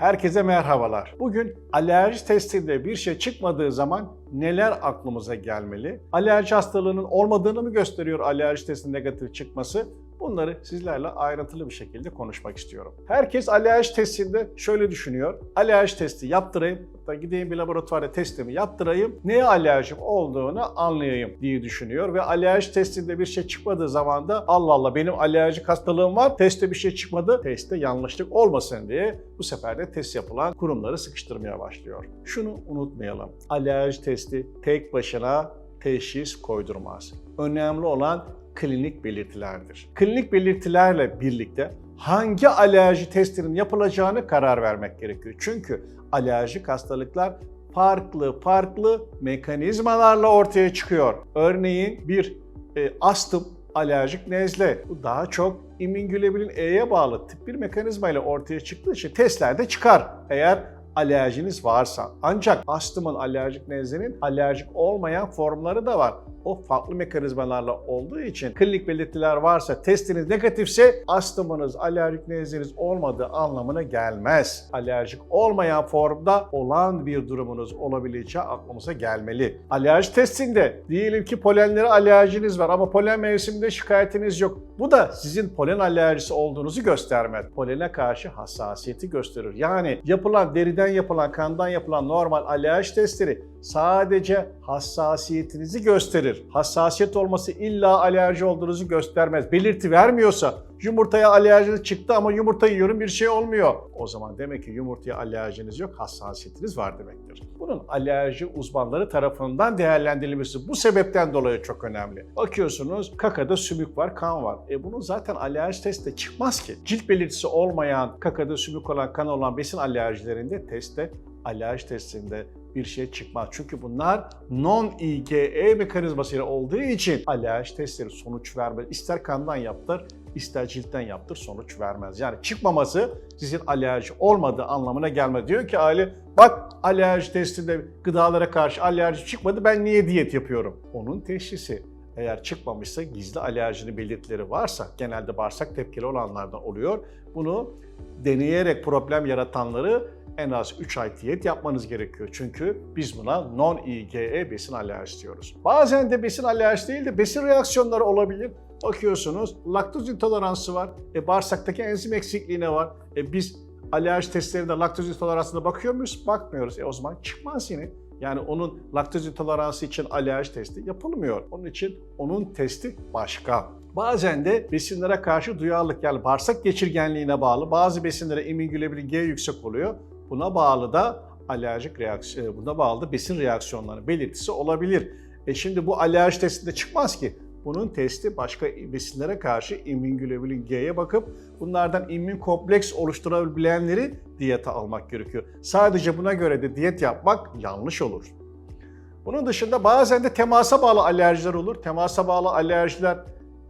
Herkese merhabalar. Bugün alerji testinde bir şey çıkmadığı zaman neler aklımıza gelmeli? Alerji hastalığının olmadığını mı gösteriyor alerji testi negatif çıkması? Bunları sizlerle ayrıntılı bir şekilde konuşmak istiyorum. Herkes alerji testinde şöyle düşünüyor. Alerji testi yaptırayım, hatta gideyim bir laboratuvarda testimi yaptırayım, neye alerjim olduğunu anlayayım diye düşünüyor ve alerji testinde bir şey çıkmadığı zaman da Allah Allah benim alerjik hastalığım var, testte bir şey çıkmadı, testte yanlışlık olmasın diye bu sefer de test yapılan kurumları sıkıştırmaya başlıyor. Şunu unutmayalım. Alerji testi tek başına teşhis koydurmaz. Önemli olan klinik belirtilerdir. Klinik belirtilerle birlikte hangi alerji testinin yapılacağını karar vermek gerekiyor. Çünkü alerjik hastalıklar farklı farklı mekanizmalarla ortaya çıkıyor. Örneğin bir e, astım, alerjik nezle. Bu daha çok immünglobuline E'ye bağlı tip bir mekanizma ile ortaya çıktığı için testlerde çıkar. Eğer alerjiniz varsa. Ancak astımın, alerjik nezlenin alerjik olmayan formları da var. O farklı mekanizmalarla olduğu için klinik belirtiler varsa, testiniz negatifse astımınız, alerjik nezleniz olmadığı anlamına gelmez. Alerjik olmayan formda olan bir durumunuz olabileceği aklımıza gelmeli. Alerji testinde diyelim ki polenlere alerjiniz var ama polen mevsiminde şikayetiniz yok. Bu da sizin polen alerjisi olduğunuzu göstermez. Polene karşı hassasiyeti gösterir. Yani yapılan deriden yapılan, kandan yapılan normal alerji testleri sadece hassasiyetinizi gösterir. Hassasiyet olması illa alerji olduğunuzu göstermez. Belirti vermiyorsa yumurtaya alerjiniz çıktı ama yumurta yiyorum bir şey olmuyor. O zaman demek ki yumurtaya alerjiniz yok, hassasiyetiniz var demektir. Bunun alerji uzmanları tarafından değerlendirilmesi bu sebepten dolayı çok önemli. Bakıyorsunuz kakada sümük var, kan var. E bunun zaten alerji testte çıkmaz ki. Cilt belirtisi olmayan, kakada sümük olan, kan olan besin alerjilerinde testte alerji testinde bir şey çıkmaz. Çünkü bunlar non-IgE mekanizmasıyla olduğu için alerji testleri sonuç vermez. İster kandan yaptır, ister ciltten yaptır sonuç vermez. Yani çıkmaması sizin alerji olmadığı anlamına gelmez. Diyor ki aile bak alerji testinde gıdalara karşı alerji çıkmadı ben niye diyet yapıyorum? Onun teşhisi eğer çıkmamışsa gizli alerjinin belirtileri varsa genelde bağırsak tepkili olanlardan oluyor. Bunu deneyerek problem yaratanları en az 3 ay diyet yapmanız gerekiyor. Çünkü biz buna non-IgE besin alerjisi diyoruz. Bazen de besin alerjisi değil de besin reaksiyonları olabilir. Bakıyorsunuz laktoz intoleransı var. E, bağırsaktaki enzim eksikliğine var. E, biz alerji testlerinde laktoz intoleransına bakıyor muyuz? Bakmıyoruz. E, o zaman çıkmaz yine. Yani onun laktoz intoleransı için alerji testi yapılmıyor. Onun için onun testi başka. Bazen de besinlere karşı duyarlılık yani bağırsak geçirgenliğine bağlı bazı besinlere immünoglobulin G yüksek oluyor. Buna bağlı da alerjik reaksiyon, buna bağlı da besin reaksiyonları belirtisi olabilir. E şimdi bu alerji testinde çıkmaz ki. Bunun testi başka besinlere karşı immünoglobulin G'ye bakıp bunlardan immün kompleks oluşturabilenleri diyete almak gerekiyor. Sadece buna göre de diyet yapmak yanlış olur. Bunun dışında bazen de temasa bağlı alerjiler olur. Temasa bağlı alerjiler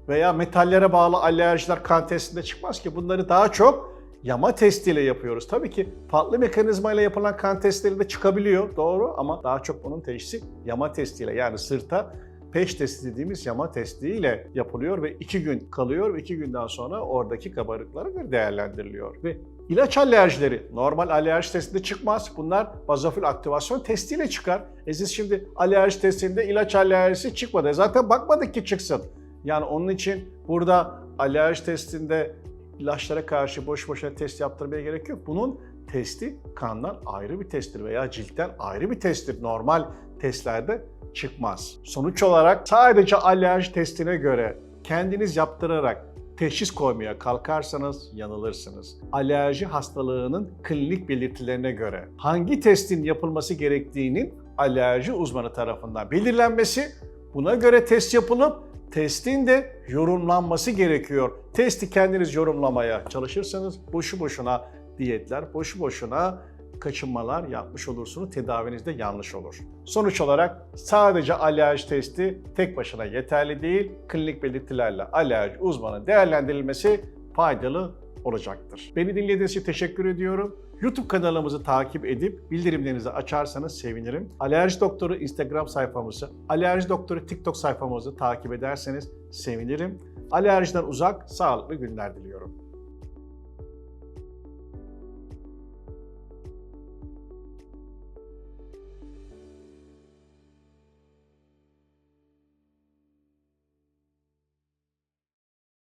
veya metallere bağlı alerjiler kan testinde çıkmaz ki. Bunları daha çok yama testiyle yapıyoruz. Tabii ki farklı mekanizmayla yapılan kan testleri de çıkabiliyor doğru ama daha çok bunun teşhisi yama testiyle yani sırta peş testi dediğimiz yama testiyle yapılıyor ve iki gün kalıyor ve iki günden sonra oradaki kabarıklara göre değerlendiriliyor. Ve ilaç alerjileri normal alerji testinde çıkmaz. Bunlar bazofil aktivasyon testiyle çıkar. E siz şimdi alerji testinde ilaç alerjisi çıkmadı. E Zaten bakmadık ki çıksın. Yani onun için burada alerji testinde ilaçlara karşı boş boşuna test yaptırmaya gerek yok. Bunun testi kandan ayrı bir testtir veya ciltten ayrı bir testtir. Normal testlerde çıkmaz. Sonuç olarak sadece alerji testine göre kendiniz yaptırarak teşhis koymaya kalkarsanız yanılırsınız. Alerji hastalığının klinik belirtilerine göre hangi testin yapılması gerektiğinin alerji uzmanı tarafından belirlenmesi, buna göre test yapılıp testin de yorumlanması gerekiyor. Testi kendiniz yorumlamaya çalışırsanız boşu boşuna diyetler, boşu boşuna kaçınmalar yapmış olursunuz. Tedaviniz de yanlış olur. Sonuç olarak sadece alerji testi tek başına yeterli değil. Klinik belirtilerle alerji uzmanı değerlendirilmesi faydalı olacaktır. Beni dinlediğiniz için teşekkür ediyorum. YouTube kanalımızı takip edip bildirimlerinizi açarsanız sevinirim. Alerji Doktoru Instagram sayfamızı, Alerji Doktoru TikTok sayfamızı takip ederseniz sevinirim. Alerjiden uzak, sağlıklı günler diliyorum.